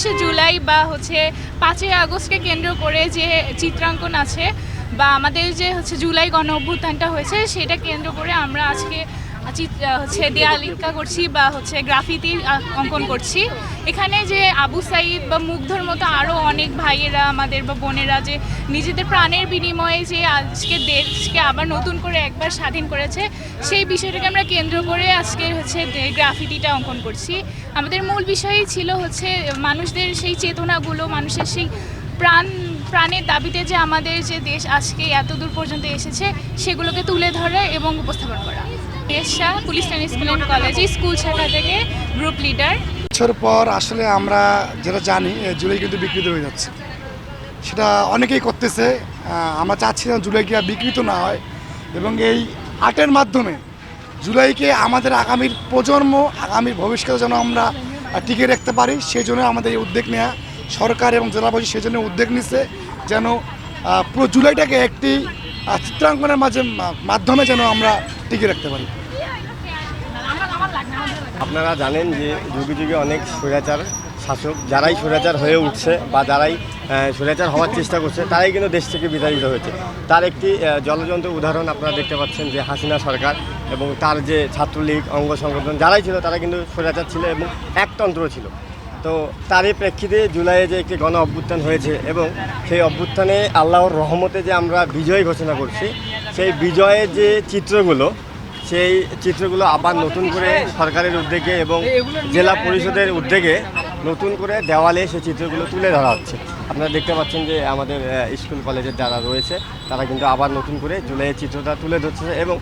উনত্রিশে জুলাই বা হচ্ছে পাঁচই আগস্টকে কেন্দ্র করে যে চিত্রাঙ্কন আছে বা আমাদের যে হচ্ছে জুলাই গণ অভ্যুত্থানটা হয়েছে, সেটা কেন্দ্র করে আমরা আজকে হচ্ছে দেয়ালিকা করছি বা হচ্ছে গ্রাফিতি অঙ্কন করছি। এখানে যে আবু সাইদ বা মুগ্ধর মতো আরও অনেক ভাইয়েরা, আমাদের বা বোনেরা যে নিজেদের প্রাণের বিনিময়ে যে আজকে দেশকে আবার নতুন করে একবার স্বাধীন করেছে, সেই বিষয়টাকে আমরা কেন্দ্র করে আজকে হচ্ছে গ্রাফিতিটা অঙ্কন করছি। আমাদের মূল বিষয়ই ছিল হচ্ছে মানুষদের সেই চেতনাগুলো, মানুষের সেই প্রাণ, প্রাণের দাবিতে যে আমাদের যে দেশ আজকে এত দূর পর্যন্ত এসেছে, সেগুলোকে তুলে ধরা এবং উপস্থাপন করা। এশা পুলিশ ট্রেনিং স্কুল অ্যান্ড কলেজে স্কুল শাখা থেকে গ্রুপ লিডার বছর পর আসলে আমরা যেটা জানি জুলাই কিন্তু বিকৃত হয়ে যাচ্ছে। সেটা অনেকেই করতেছে। আমরা চাচ্ছি না জুলাইকে বিকৃত না হয়। এবং এই আর্টের মাধ্যমে জুলাইকে আমাদের আগামীর প্রজন্ম, আগামীর ভবিষ্যতে যেন আমরা টিকে রাখতে পারি, সেই জন্য আমাদের এই উদ্যোগ নেওয়া সরকার এবং জেলা পরিষদ সেই জন্য উদ্যোগ নিচ্ছে যেন পুরো জুলাইটাকে একটি চিত্রাঙ্কনের মাঝে মাধ্যমে যেন আমরা টিকে রাখতে পারি। আপনারা জানেন যে যুগে যুগে অনেক স্বৈরাচার শাসক, যারাই স্বৈরাচার হয়ে উঠছে বা যারাই স্বৈরাচার হওয়ার চেষ্টা করছে, তারাই কিন্তু দেশ থেকে বিতাড়িত হয়েছে। তার একটি জলজন্ত উদাহরণ আপনারা দেখতে পাচ্ছেন যে হাসিনা সরকার এবং তার যে ছাত্রলীগ, অঙ্গ সংগঠন, যারাই ছিল তারা কিন্তু স্বৈরাচার ছিল এবং একতন্ত্র ছিল। তো তারই প্রেক্ষিতে জুলাইয়ে যে একটি গণ অভ্যুত্থান হয়েছে এবং সেই অভ্যুত্থানে আল্লাহর রহমতে যে আমরা বিজয় ঘোষণা করছি, সেই বিজয়ের যে চিত্রগুলো সেই চিত্রগুলো আবার নতুন করে সরকারের উদ্যোগে এবং জেলা পরিষদের উদ্যোগে নতুন করে দেওয়ালে সেই চিত্রগুলো তুলে ধরা হচ্ছে। আপনারা দেখতে পাচ্ছেন যে আমাদের স্কুল কলেজের যারা রয়েছে, তারা কিন্তু আবার নতুন করে জুলাইয়ের চিত্রটা তুলে ধরছে এবং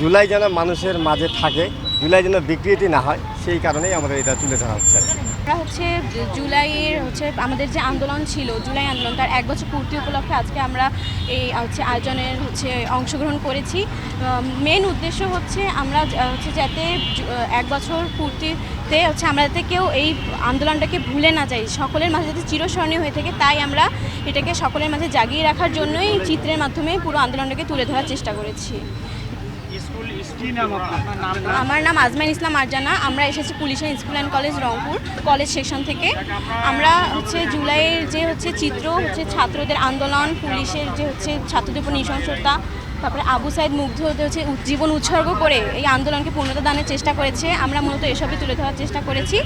জুলাই যেন মানুষের মাঝে থাকে, জুলাই যেন বিকৃতি না হয় সেই কারণেই আমাদের এটা তুলে ধরা হচ্ছে। আমরা হচ্ছে জুলাইয়ের হচ্ছে আমাদের যে আন্দোলন ছিল, জুলাই আন্দোলন, তার এক বছর পূর্তি উপলক্ষে আজকে আমরা এই, হচ্ছে আয়োজনের হচ্ছে অংশগ্রহণ করেছি। মেন উদ্দেশ্য হচ্ছে আমরা হচ্ছে যাতে এক বছর পূর্তিতে হচ্ছে আমরা যাতে কেউ এই আন্দোলনটাকে ভুলে না যাই। সকলের মাঝে যাতে চিরস্মরণীয় হয়ে থাকে, তাই আমরা এটাকে সকলের মাঝে জাগিয়ে রাখার জন্যই চিত্রের মাধ্যমে পুরো আন্দোলনটাকে তুলে ধরার চেষ্টা করেছি। আমার নাম আজমাইন ইসলাম আরজানা। আমরা এসেছি পুলিশের school and college Rangpur college section থেকে। আমরা হচ্ছে জুলাইয়ের যে হচ্ছে চিত্র হচ্ছে ছাত্রদের আন্দোলন পুলিশের যে হচ্ছে ছাত্রদের উপর নৃশংসতা তারপরে আবু সাইদ মুগ্ধ হচ্ছে জীবন উৎসর্গ করে এই আন্দোলনকে পূর্ণতা দানের চেষ্টা করেছে। আমরা মূলত এসবই তুলে ধরার চেষ্টা করেছি।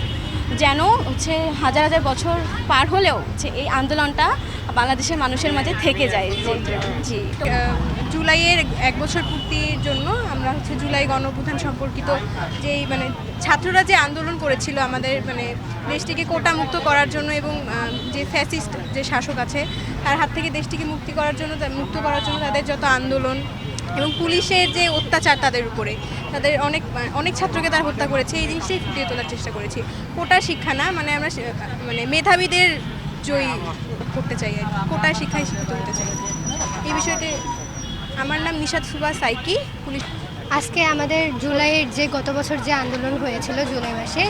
যেন হচ্ছে হাজার হাজার বছর পার হলেও হচ্ছে এই আন্দোলনটা বাংলাদেশের মানুষের মাঝে থেকে যায়। জি। জুলাইয়ের এক বছর পূর্তির জন্য আমরা হচ্ছে জুলাই গণপ্রধান সম্পর্কিত যেই মানে ছাত্ররা যে আন্দোলন করেছিল আমাদের মানে দেশটিকে কোটামুক্ত করার জন্য এবং যে ফ্যাসিস্ট যে শাসক আছে, তার হাত থেকে দেশটিকে মুক্তি করার জন্য মুক্ত করার জন্য তাদের যত আন্দোলন এবং পুলিশের যে অত্যাচার তাদের উপরে, তাদের অনেক অনেক ছাত্রকে তার হত্যা করেছে, এই জিনিসটাই ফুটিয়ে তোলার চেষ্টা করেছি কোটা শিক্ষা না মানে আমরা মানে মেধাবীদের জয়ী করতে চাই আর। কোটা শিক্ষায় শিক্ষিত হতে চাই এই বিষয়টি আমার নাম নিশাদ সুবা সাইকি, পুলিশ আজকে আমাদের জুলাইয়ের যে গত বছর যে আন্দোলন হয়েছিল জুলাই মাসে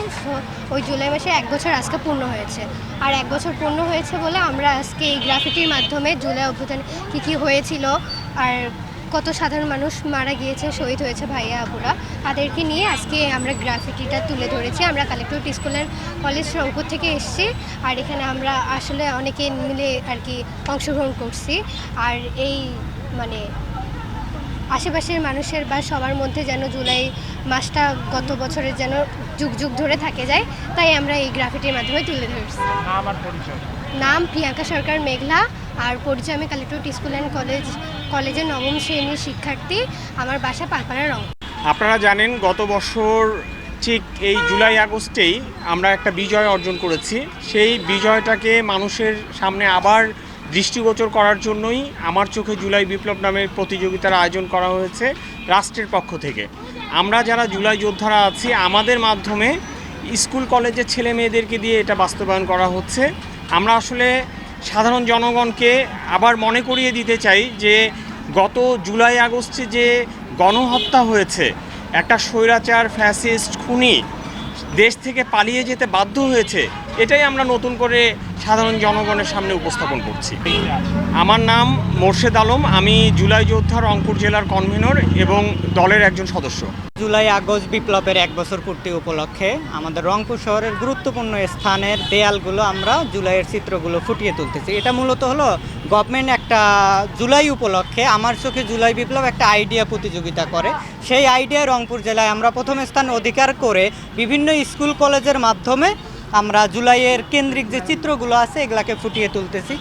ওই জুলাই মাসে এক বছর আজকে পূর্ণ হয়েছে। আর এক বছর পূর্ণ হয়েছে বলে আমরা আজকে এই গ্রাফিটির মাধ্যমে জুলাই অভ্যুত্থান কী কী হয়েছিল, আর কত সাধারণ মানুষ মারা গিয়েছে, শহীদ হয়েছে ভাইয়া, আপুরা, তাদেরকে নিয়ে আজকে আমরা গ্রাফিটিটা তুলে ধরেছি। আমরা কালেক্টরেট স্কুলের কলেজ রংপুর থেকে এসেছি, আর এখানে আমরা আসলে অনেকে মিলে আর কি অংশগ্রহণ করছি। আর এই মানে আশেপাশের মানুষের বা সবার মধ্যে যেন জুলাই মাসটা গত বছরের যেন যুগ যুগ ধরে থাকে যায় তাই আমরা এই গ্রাফিটির মাধ্যমে তুলে ধরছি। নাম প্রিয়াঙ্কা সরকার মেঘলা আর পরিচয় আমি কালেক্টরেট স্কুল অ্যান্ড কলেজ কলেজের নবম শ্রেণির শিক্ষার্থী আমার বাসা পালপাড়া রং। আপনারা জানেন গত বছর ঠিক এই জুলাই আগস্টেই আমরা একটা বিজয় অর্জন করেছি। সেই বিজয়টাকে মানুষের সামনে আবার দৃষ্টিগোচর করার জন্যই আমার চোখে জুলাই বিপ্লব নামের প্রতিযোগিতার আয়োজন করা হয়েছে রাষ্ট্রের পক্ষ থেকে। আমরা যারা জুলাই যোদ্ধারা আছি, আমাদের মাধ্যমে স্কুল, কলেজের ছেলে মেয়েদেরকে দিয়ে এটা বাস্তবায়ন করা হচ্ছে। আমরা আসলে সাধারণ জনগণকে আবার মনে করিয়ে দিতে চাই যে গত জুলাই আগস্টে যে গণহত্যা হয়েছে, একটা স্বৈরাচার, ফ্যাসিস্ট, খুনি দেশ থেকে পালিয়ে যেতে বাধ্য হয়েছে এটাই আমরা নতুন করে সাধারণ জনগণের সামনে উপস্থাপন করছি। আমার নাম মোর্শেদ আলম, আমি জুলাই যোদ্ধা রংপুর জেলার কনভেনর এবং দলের একজন সদস্য। জুলাই আগস্ট বিপ্লবের এক বছর পূর্তি উপলক্ষে আমাদের রংপুর শহরের গুরুত্বপূর্ণ স্থানের দেয়ালগুলো আমরা জুলাইয়ের চিত্রগুলো ফুটিয়ে তুলতেছি। এটা মূলত হলো গভর্নমেন্ট একটা জুলাই উপলক্ষে আমার চোখে জুলাই বিপ্লব একটা আইডিয়া প্রতিযোগিতা করে। সেই আইডিয়া রংপুর জেলায় আমরা প্রথম স্থান অধিকার করে বিভিন্ন স্কুল কলেজের মাধ্যমে আমরা জুলাইয়ের কেন্দ্রিক যে চিত্রগুলো আছে, এগুলাকে ফুটিয়ে তুলতেছি।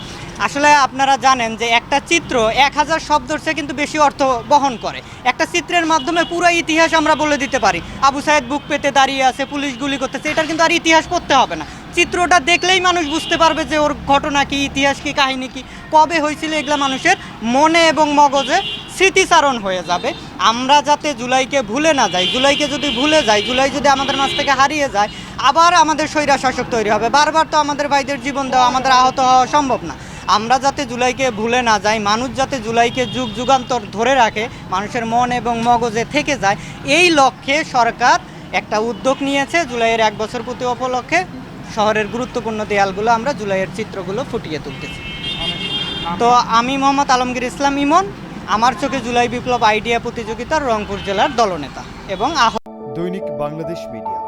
আসলে আপনারা জানেন যে একটা চিত্র এক হাজার শব্দর চেয়ে কিন্তু বেশি অর্থ বহন করে। একটা চিত্রের মাধ্যমে পুরো ইতিহাস আমরা বলে দিতে পারি। আবু সাহেদ বুক পেতে দাঁড়িয়ে আছে, পুলিশ গুলি করতেছে, এটার কিন্তু আর ইতিহাস করতে হবে না। চিত্রটা দেখলেই মানুষ বুঝতে পারবে যে ওর ঘটনা কি, ইতিহাস কি, কাহিনী কি, কবে হয়েছিল এগুলা মানুষের মনে এবং মগজে স্মৃতিচারণ হয়ে যাবে। আমরা যাতে জুলাইকে ভুলে না যাই, জুলাইকে যদি ভুলে যাই, জুলাই যদি আমাদের মাছ থেকে হারিয়ে যায় আবার আমাদের স্বৈরা শাসক তৈরি হবে। বারবার তো আমাদের ভাইদের জীবন দেওয়া, আমাদের আহত হওয়া সম্ভব না। আমরা যাতে জুলাইকে ভুলে না যাই, মানুষ যাতে জুলাইকে যুগ যুগান্তর ধরে রাখে, মানুষের মন এবং মগজে থেকে যায়, এই লক্ষ্যে সরকার একটা উদ্যোগ নিয়েছে জুলাইয়ের এক বছর প্রতি উপলক্ষে। শহরের গুরুত্বপূর্ণ দেয়ালগুলো আমরা জুলাইয়ের চিত্রগুলো ফুটিয়ে তুলতেছি। তো আমি মোহাম্মদ আলমগীর ইসলাম ইমন, আমার চোখে জুলাই বিপ্লব আইডিয়া প্রতিযোগিতার রংপুর জেলার দলনেতা এবং আহ দৈনিক বাংলাদেশ মিডিয়া।